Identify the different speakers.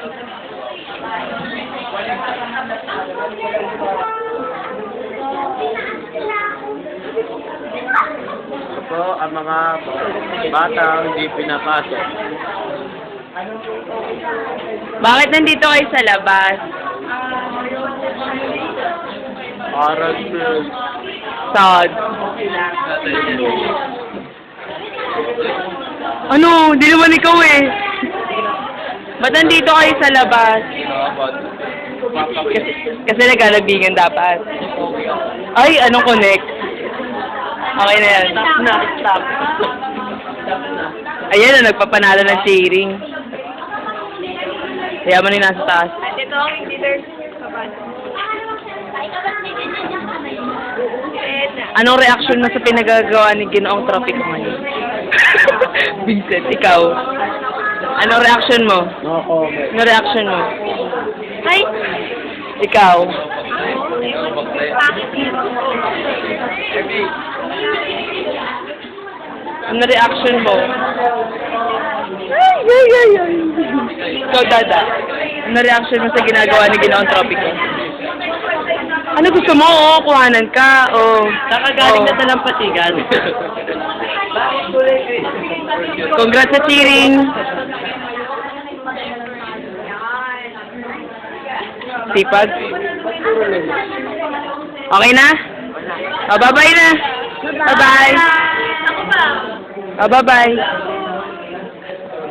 Speaker 1: Ito po ang mga batang hindi pinapasok.
Speaker 2: Bakit nandito kayo sa labas?
Speaker 1: Para sa...
Speaker 2: Sad. Ano? Di naman ikaw eh. Ba't nandito kayo sa labas? Kasi, kasi nagkalabigan dapat. Ay, anong connect? Okay na yan. Na, stop. Ayan na, nagpapanalo ng cheering. Kaya mo na yung nasa taas.
Speaker 3: Ito ang leader sa
Speaker 2: Anong reaction mo sa pinagagawa ni Ginoong Traffic ngayon? Vincent, ikaw. Anong reaction mo?
Speaker 1: No comment.
Speaker 2: Anong reaction mo?
Speaker 3: Ay!
Speaker 2: Ikaw. Ano reaction mo? Ay, ay, ay, ay. Ikaw, Dada. Ano reaction mo sa ginagawa ni Ginoong Tropico? Ano gusto mo? Oo, kuhanan ka. O,
Speaker 1: Nakagaling na
Speaker 2: Oo.
Speaker 1: talampatigan.
Speaker 2: Congrats sa cheering. Sipag. Okay na? O, bye-bye na. Bye-bye.
Speaker 3: Ako ba?
Speaker 2: O, bye-bye.